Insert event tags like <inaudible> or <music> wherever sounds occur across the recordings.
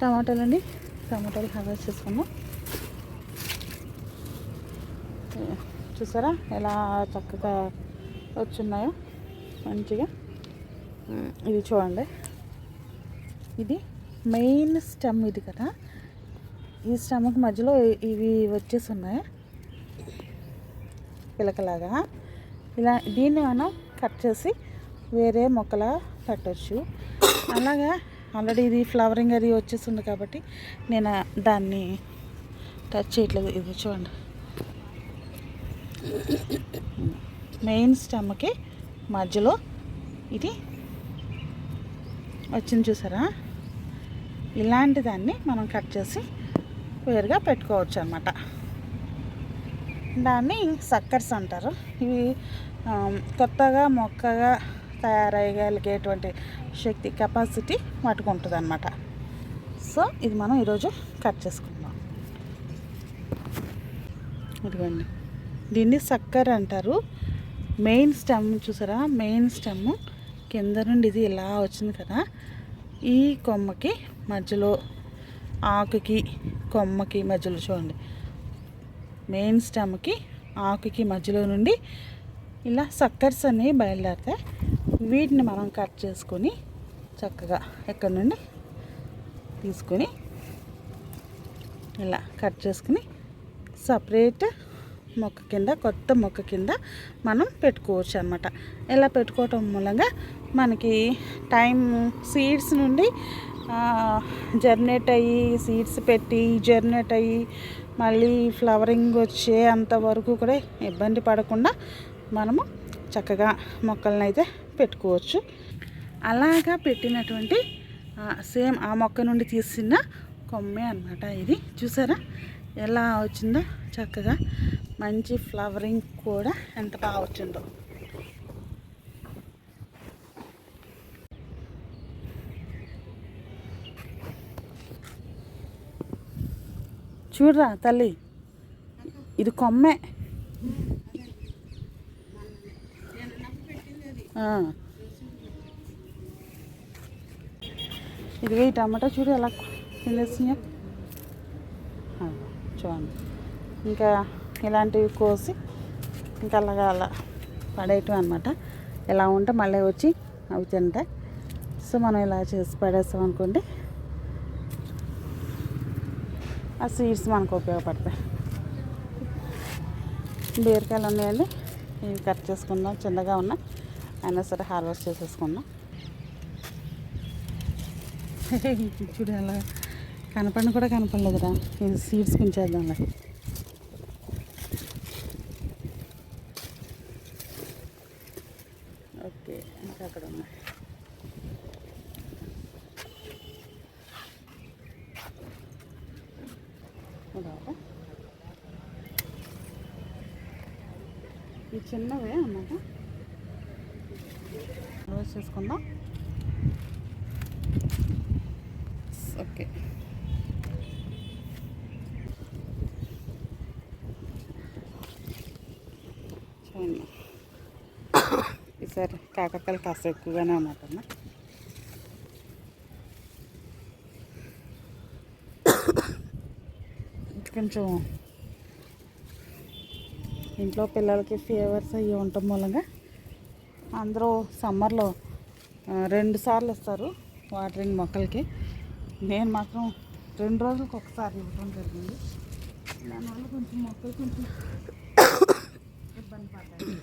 టమాటాలు అండి టమాటాలు హార్వెస్ట్ చేసుకున్నాం. చూసారా ఎలా చక్కగా వచ్చున్నాయో మంచిగా. ఇది చూడండి. ఇది మెయిన్ స్టెమ్ ఇది కదా. ఈ స్టెమ్కి మధ్యలో ఇవి వచ్చేసి ఉన్నాయి పిలకలాగా. ఇలా దీన్ని మనం కట్ చేసి వేరే మొక్కలా పెట్టచ్చు. అలాగా ఆల్రెడీ ఇది ఫ్లవరింగ్ అది వచ్చేస్తుంది కాబట్టి నేను దాన్ని టచ్ చేయట్లేదు. ఇది చూడండి. మెయిన్ స్టెమ్కి మధ్యలో ఇది వచ్చింది చూసారా? ఇలాంటి దాన్ని మనం కట్ చేసి వేరుగా పెట్టుకోవచ్చు అనమాట దాన్ని సక్కర్స్ అంటారు. ఇవి కొత్తగా మొక్కగా తయారయ్యగలిగేటువంటి శక్తి కెపాసిటీ వాటికి ఉంటుంది అనమాట సో ఇది మనం ఈరోజు కట్ చేసుకుందాం. ఇదిగోండి. దీన్ని సక్కర్ అంటారు. మెయిన్ స్టెమ్ చూసారా? మెయిన్ స్టెమ్ కింద నుండి ఇది ఇలా వచ్చింది కదా. ఈ కొమ్మకి మధ్యలో ఆకుకి కొమ్మకి మధ్యలో చూడండి. మెయిన్ స్టెమ్కి ఆకుకి మధ్యలో నుండి ఇలా సక్కర్స్ అనేవి బయలుదేరుతాయి. వీటిని మనం కట్ చేసుకొని చక్కగా ఎక్కడి నుండి తీసుకొని ఇలా కట్ చేసుకుని సపరేట్ మొక్క కింద కొత్త మొక్క కింద మనం పెట్టుకోవచ్చు అనమాట ఇలా పెట్టుకోవటం మూలంగా మనకి టైం సీడ్స్ నుండి జర్నేట్ అయ్యి సీడ్స్ పెట్టి జర్నేట్ అయ్యి మళ్ళీ ఫ్లవరింగ్ వచ్చే అంతవరకు కూడా ఇబ్బంది పడకుండా మనము చక్కగా మొక్కలను అయితే పెట్టుకోవచ్చు. అలాగా పెట్టినటువంటి సేమ్ ఆ మొక్క నుండి తీసిన కొమ్మే అనమాట ఇది. చూసారా? ఎలా వచ్చిందో చక్కగా మంచి ఫ్లవరింగ్ కూడా ఎంత బాగా వచ్చిందో. చూడరా తల్లి? ఇది కొమ్మే ఆ. ఇదిగో ఈ టమాటా చూడు ఎలా తినేసినాయో చూడండి. ఇంకా ఇలాంటివి కోసి ఇంకా అలాగా అలా పడేయటం అనమాట ఇలా ఉంటే మళ్ళీ వచ్చి అవి తింటాయి సో మనం ఇలా చేసి పడేస్తాం అనుకోండి. ఆ సీడ్స్ మనకు ఉపయోగపడతాయి. బీరకాయలు ఉన్నాయండి. ఇవి కట్ చేసుకుందాం. చిన్నగా ఉన్నా అయినా సరే హార్వెస్ట్ చేసేసుకుందాం <laughs> చూడు అలా కనపడిన కూడా కనపడలేదురా. సీడ్స్ కుంచేద్దాంలే ఓకే ఇంకా అక్కడ ఉన్నాయి ఇదొకటి. ఈ చిన్నవే అన్నమాట క్లోజ్ చేసుకుందాం. ఓకే. చూడండి. ఈసారి కాకరకాయలు కాస్త ఎక్కువగానే ఉన్నట్టున్నా కొంచెం ఇంట్లో పిల్లలకి ఫీవర్స్ అవి ఉండటం మూలంగా అందరూ సమ్మర్లో రెండు సార్లు ఇస్తారు వాటరింగ్ మొక్కలకి. నేను మాత్రం రెండు రోజులకు ఒకసారి ఇవ్వడం జరిగింది. దానివల్ల కొంచెం మొక్కలు కొంచెం ఇబ్బంది పడ్డాయి.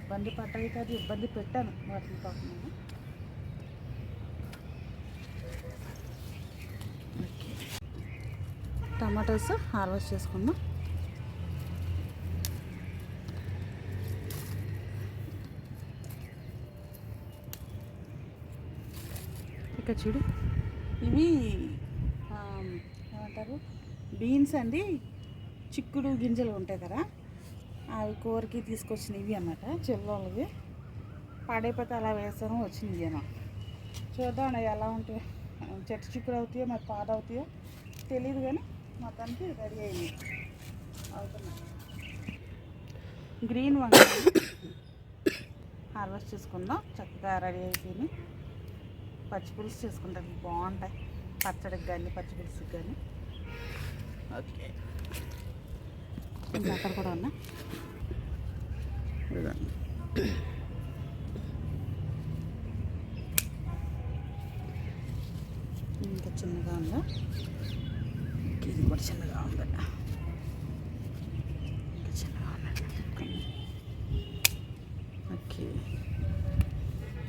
ఇబ్బంది పడ్డాయి కాదు ఇబ్బంది పెట్టాను వాటిని పాపం టమాటోస్ హార్వెస్ట్ చేసుకుందాం. ఇక్కడ చూడు. ఇవి ఏమంటారు? బీన్స్ అండి చిక్కుడు గింజలు ఉంటాయి కదా అవి కూరకి తీసుకొచ్చిన ఇవి అన్నమాట చిల్లోళ్ళవి. పాడైపోతే అలా వేసాను వచ్చింది ఏమో చూద్దాం ఎలా ఉంటాయి చెట్టు చిక్కుడు అవుతాయో మరి పాడవుతాయో తెలియదు కానీ మొత్తానికి రెడీ అయింది. అవుతున్నాయి గ్రీన్ వంకాయ <coughs> హార్వెస్ట్ చేసుకుందాం చక్కగా రెడీ అయిపోయింది. పచ్చిపులుసు చేసుకుంటాం బాగుంటాయి. పచ్చడికి కానీ పచ్చిపులుసుకి కానీ ఓకే. ఇంకా అక్కడ కూడా ఉన్నా. ఇంకా చిన్నగా ఉందా? ఇది కూడా చిన్నగా ఉంది. ఇంకా చిన్నగా ఉంది? ఓకే.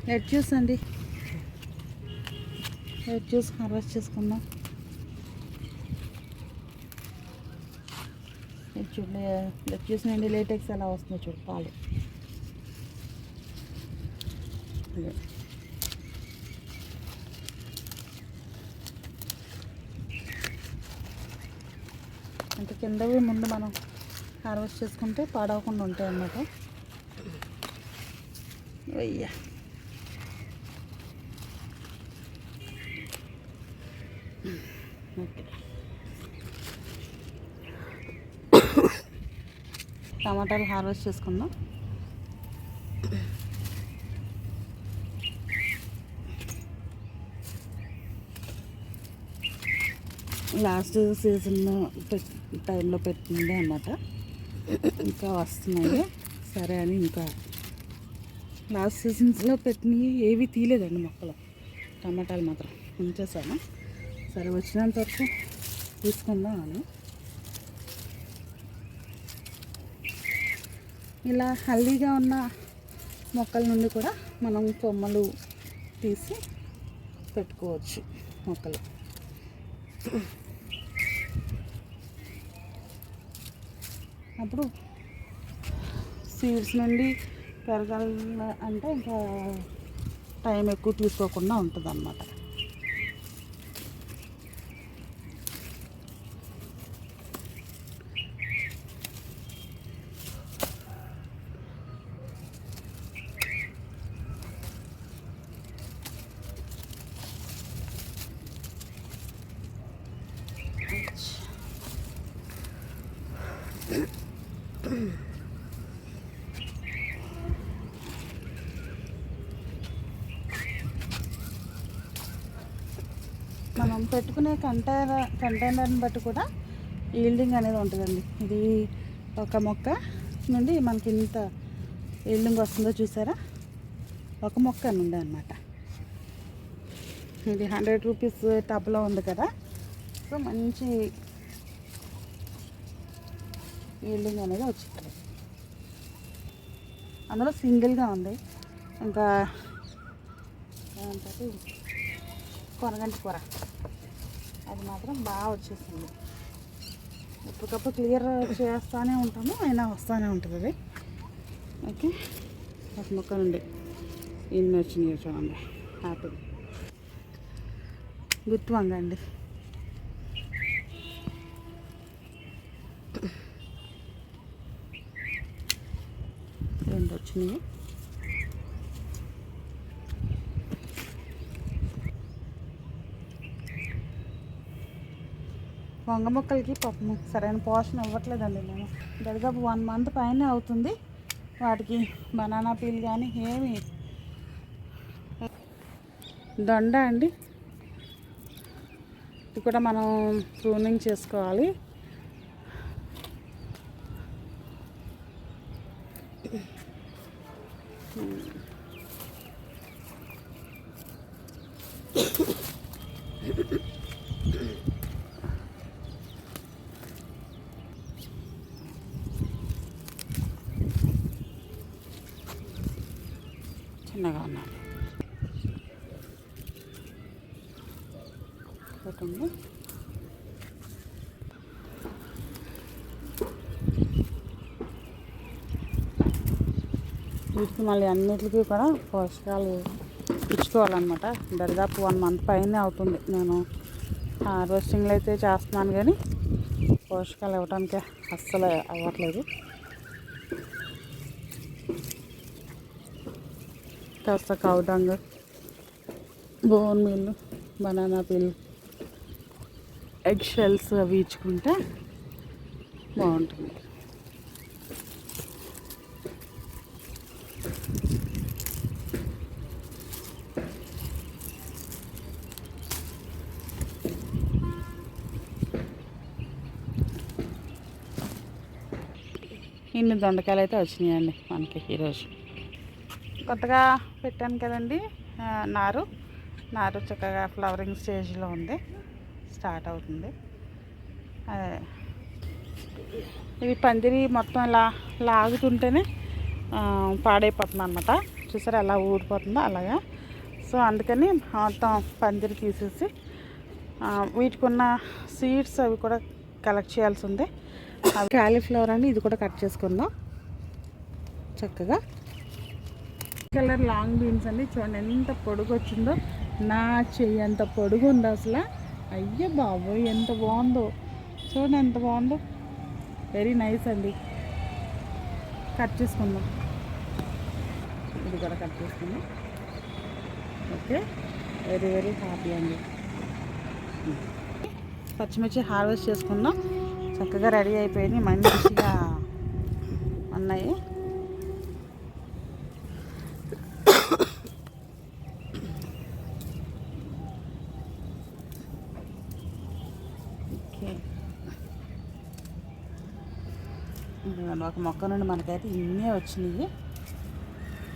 లెట్ జ్యూస్ అండి చూసి జ్యూస్ హార్వెస్ట్ చేసుకుందాం చూడలే చూడండి లెట్ జ్యూస్ నుండి లేటెక్స్ ఎలా వస్తుందో చూడు పాలు. అంటే కిందవి ముందు మనం హార్వెస్ట్ చేసుకుంటే పాడవకుండా ఉంటాయి అన్నమాట వెయ్య ఓకే టమాటాలు హార్వెస్ట్ చేసుకుందాం. లాస్ట్ సీజన్ టైంలో పెట్టింది అన్నమాట. ఇంకా వస్తున్నాయి. సరే అని ఇంకా లాస్ట్ సీజన్స్లో పెట్టినవి ఏవి తీయలేదండి మొక్కలు. టమాటాలు మాత్రం ఉంచేసాను. సరే వచ్చినంత వరకు తీసుకుందాం అని. ఇలా హెల్దీగా ఉన్న మొక్కల నుండి కూడా మనం కొమ్మలు తీసి పెట్టుకోవచ్చు మొక్కలు. అప్పుడు సీడ్స్ నుండి పెరగాల అంటే ఇంకా టైం ఎక్కువ తీసుకోకుండా ఉంటుంది అన్నమాట మనం పెట్టుకునే కంటైనర్ కంటైనర్ని బట్టి కూడా ఈల్డింగ్ అనేది ఉంటుందండి. ఇది ఒక మొక్క నుండి మనకి ఇంత ఈల్డింగ్ వస్తుందో చూసారా? ఒక మొక్క నుండి అనమాట ఇది హండ్రెడ్ రూపీస్ టబ్లో ఉంది కదా. సో మంచి ఈల్డింగ్ అనేది వచ్చింది. అందులో సింగిల్గా ఉంది. ఇంకా కొనగంటి కూర. అది మాత్రం బాగా వచ్చేసింది. ఎప్పటికప్పుడు క్లియర్ చేస్తూనే ఉంటాము అయినా వస్తూనే ఉంటుంది అది. ఓకే? ఒక మొక్క నుండి ఇన్ని వచ్చినాయి చూడండి. హ్యాపీ. గుర్తు అండి. రెండు వచ్చినాయి. వంగ మొక్కలకి పాపం సరైన పోషణ ఇవ్వట్లేదండి నేను దాదాపు వన్ మంత్ పైన అవుతుంది. వాటికి బనానా పీల్ కానీ ఏమి దొండ అండి. ఇది కూడా మనం ప్రూనింగ్ చేసుకోవాలి. చిన్నగా ఉన్నాయి ఒకటి. వీటికి మళ్ళీ అన్నిటికీ కూడా పోషకాలు ఇచ్చుకోవాలన్నమాట. దరిదాపు వన్ మంత్ పైనే అవుతుంది. నేను హార్వెస్టింగ్లో అయితే చేస్తున్నాను కానీ పోషకాలు ఇవ్వడానికి అస్సలు అవ్వట్లేదు. थोडासा कावदांग bone meal banana peel egg shells అవి ఇచ్చుకుంటే బాగుంటుంది. ఇన్ని దొండకాయలు అయితే వచ్చినాయండి మనకి ఈరోజు. కొత్తగా పెట్టాను కదండి నారు. నారు చక్కగా ఫ్లవరింగ్ స్టేజ్లో ఉంది స్టార్ట్ అవుతుంది. అదే ఇవి పందిరి మొత్తం ఇలా లాగుతుంటేనే పాడైపోతుంది అనమాట చూసారా ఎలా ఊడిపోతుందో అలాగా. సో అందుకని మొత్తం పందిరి తీసేసి వీటికి ఉన్న సీడ్స్ అవి కూడా కలెక్ట్ చేయాల్సి ఉంది. అవి క్యాలీఫ్లవర్ అని ఇది కూడా కట్ చేసుకుందాం. చక్కగా కలర్ లాంగ్ బీన్స్ అండి. చూడండి ఎంత పొడుగు వచ్చిందో. నా చెయ్యి ఎంత పొడుగు ఉందో అసలు. అయ్యో బాబోయ్ ఎంత బాగుందో. చూడండి ఎంత బాగుందో. వెరీ నైస్ అండి. కట్ చేసుకుందాం. ఇది కూడా కట్ చేసుకుందాం. ఓకే వెరీ వెరీ హ్యాపీ అండి. పచ్చిమిర్చి హార్వెస్ట్ చేసుకుందాం. చక్కగా రెడీ అయిపోయింది. మంచిగా ఉన్నాయి ఓకే ఇదిగోండి, ఒక మొక్క నుండి మనకైతే ఇన్నే వచ్చినాయి.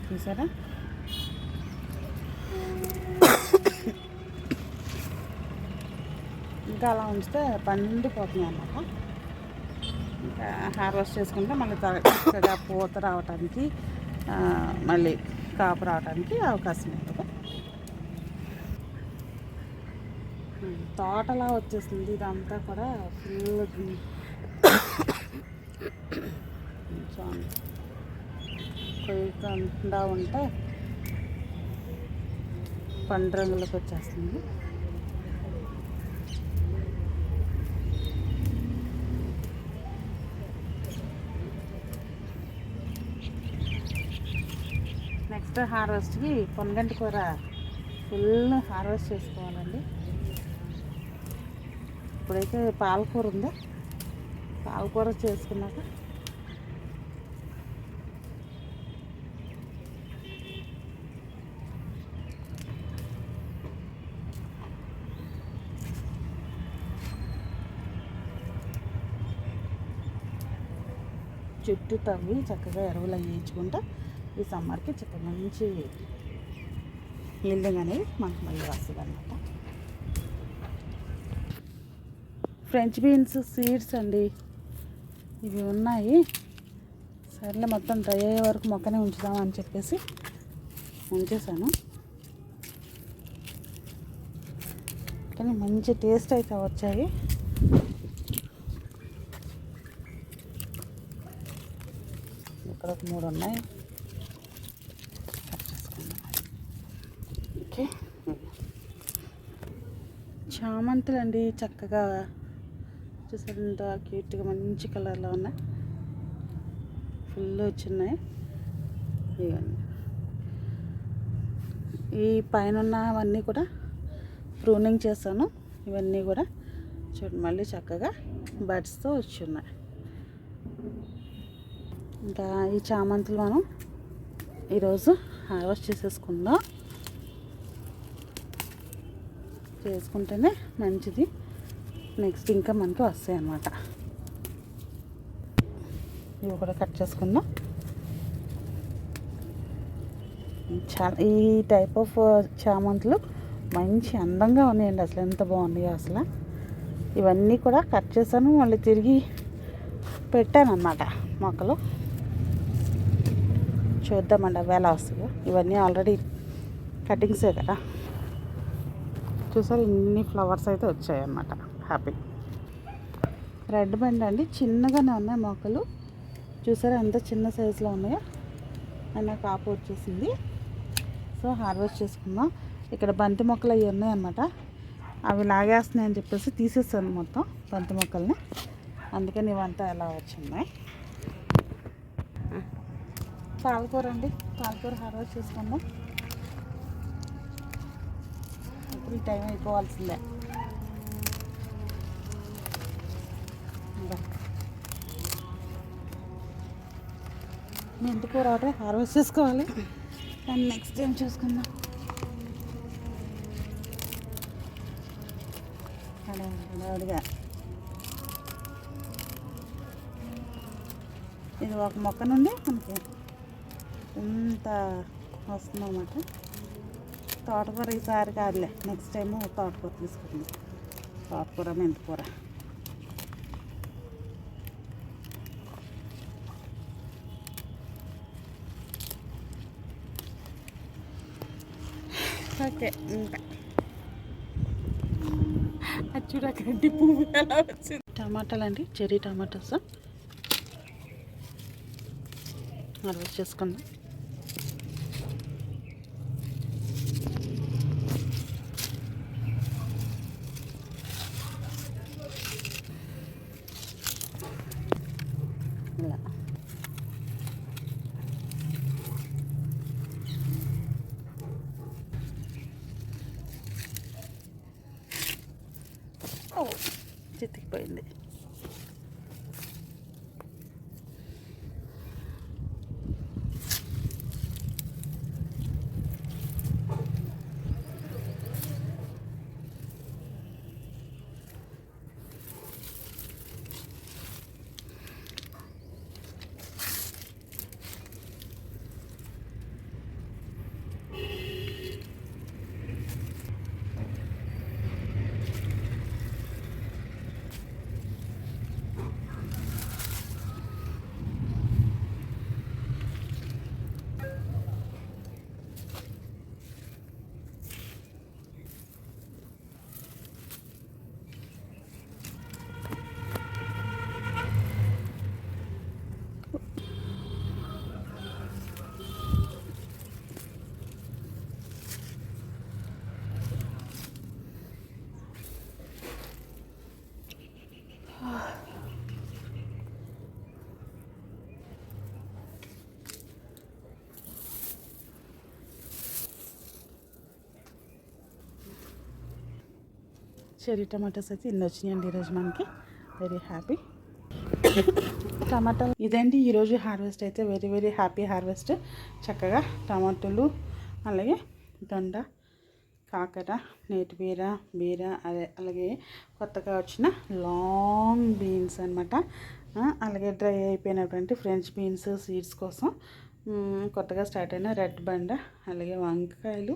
చూసారా? ఇంకా అలా ఉంచితే పండిపోతున్నాయి అన్నమాట. ఇంకా హార్వెస్ట్ చేసుకుంటే మళ్ళీ చక్కగా పూత రావటానికి మళ్ళీ కాపు రావడానికి అవకాశం ఉంటుంది. తోటలా వచ్చేసింది. ఇదంతా కూడా ఫుల్ కొంచెం కొయ్యకుండా ఉంటే పండు రంగులకు వచ్చేస్తుంది. నెక్స్ట్ హార్వెస్ట్కి పొనగంటి కూర ఫుల్ హార్వెస్ట్ చేసుకోవాలండి. ఇప్పుడైతే పాలకూర ఉంది. పాలకూర చేసుకున్నాక చుట్టూ తవ్వి చక్కగా ఎరువులు అవి వేయించుకుంటా ఈ సమ్మర్కి చక్కగా మంచి బిల్డింగ్ అనేది మనకు మళ్ళీ వస్తుంది అనమాట ఫ్రెంచ్ బీన్స్ సీడ్స్ అండి. ఇవి ఉన్నాయి. సర్లే మొత్తం డ్రై అయ్యే వరకు మొక్కనే ఉంచుదామని చెప్పేసి ఉంచేసాను కానీ మంచి టేస్ట్ అయితే వచ్చాయి. ఇక్కడ ఒక మూడు ఉన్నాయి. ఓకే. చామంతులు అండి చక్కగా చూసారు ఎంత క్యూట్గా మంచి కలర్లో ఉన్నాయి. ఫుల్ వచ్చినాయి. ఇవన్నీ ఈ పైన ఉన్నవన్నీ కూడా ప్రూనింగ్ చేశాను ఇవన్నీ కూడా చూడండి మళ్ళీ చక్కగా బడ్స్తో వచ్చి ఉన్నాయి. ఇంకా ఈ చామంతులు మనం ఈరోజు హార్వెస్ట్ చేసేసుకుందాం. చేసుకుంటేనే మంచిది. నెక్స్ట్ ఇంకా మనకి వస్తాయి అన్నమాట. ఇవి కూడా కట్ చేసుకుందాం. చాలా ఈ టైప్ ఆఫ్ చామంతులు మంచి అందంగా ఉన్నాయండి అసలు. ఎంత బాగున్నాయో అసలు. ఇవన్నీ కూడా కట్ చేశాను మళ్ళీ తిరిగి పెట్టాను అన్నమాట మొక్కలు. చూద్దామండి అవి ఎలా వస్తాయో ఇవన్నీ ఆల్రెడీ కటింగ్సే కదా. చూసారు ఇన్ని ఫ్లవర్స్ అయితే వచ్చాయి అన్నమాట హ్యాపీ రెడ్ బండ్ అండి చిన్నగానే ఉన్నాయి మొక్కలు. చూసారా ఎంత చిన్న సైజులో ఉన్నాయో. అయినా కాపు వచ్చేసింది. సో హార్వెస్ట్ చేసుకుందాం. ఇక్కడ బంతి మొక్కలు అవి ఉన్నాయన్నమాట. అవి లాగేస్తున్నాయని చెప్పేసి తీసేస్తాను మొత్తం బంతి మొక్కల్ని. అందుకని ఇవంతా ఎలా వచ్చినాయి పాలకూర అండి. పాలకూర హార్వెస్ట్ చేసుకుందాం. ఇప్పుడు ఈ టైం అయిపోవాల్సిందే. ఇంకా. మెంతి కూర ఒకటే హార్వెస్ట్ చేసుకోవాలి. అండ్ నెక్స్ట్ టైం చూసుకుందాం. హడావిడిగా. ఇది ఒక మొక్క నుండి మనకి ఇంత వస్తుందన్నమాట? తోటకూర ఈసారి కాదులే నెక్స్ట్ టైం తోటకూర తీసుకుంది. తోటకూర మెంతికూర. ఓకే ఇంకా. అది చూడ గడ్డి పువ్వు ఎలా వచ్చింది? టమాటాలు అండి చెర్రీ టమాటాస్? హార్వెస్ట్ చేసుకుందాం. చితికిపోయింది. చెర్రీ టమాటాస్ అయితే ఇన్ని వచ్చినాయండి ఈరోజు మనకి. వెరీ హ్యాపీ టమాటాలు ఇదండి ఈరోజు హార్వెస్ట్ అయితే. వెరీ వెరీ హ్యాపీ హార్వెస్ట్ చక్కగా టమాటోలు అలాగే దొండ కాకర నేటి బీర బీర అదే అలాగే కొత్తగా వచ్చిన లాంగ్ బీన్స్ అనమాట అలాగే డ్రై అయిపోయినటువంటి ఫ్రెంచ్ బీన్స్ సీడ్స్ కోసం కొత్తగా స్టార్ట్ అయిన రెడ్ బండ అలాగే వంకాయలు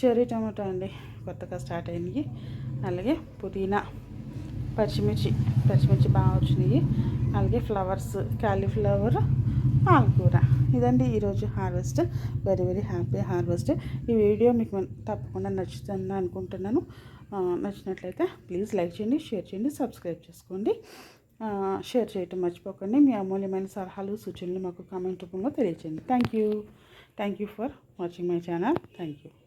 చెర్రీ టమాటో అండి కొత్తగా స్టార్ట్ అయినాయి అలాగే పుదీనా పచ్చిమిర్చి పచ్చిమిర్చి బాగా వచ్చినాయి. అలాగే ఫ్లవర్స్ కాలీఫ్లవర్ పాలకూర. ఇదండి ఈరోజు harvest. Very very happy harvest. ఈ వీడియో మీకు తప్పకుండా నచ్చుతుంది అనుకుంటున్నాను. నచ్చినట్లయితే ప్లీజ్ లైక్ చేయండి షేర్ చేయండి సబ్స్క్రైబ్ చేసుకోండి. షేర్ చేయటం మర్చిపోకండి. మీ అమూల్యమైన సలహాలు సూచనలు మాకు కామెంట్ రూపంలో తెలియచేయండి. Thank you. Thank you for watching my channel. Thank you.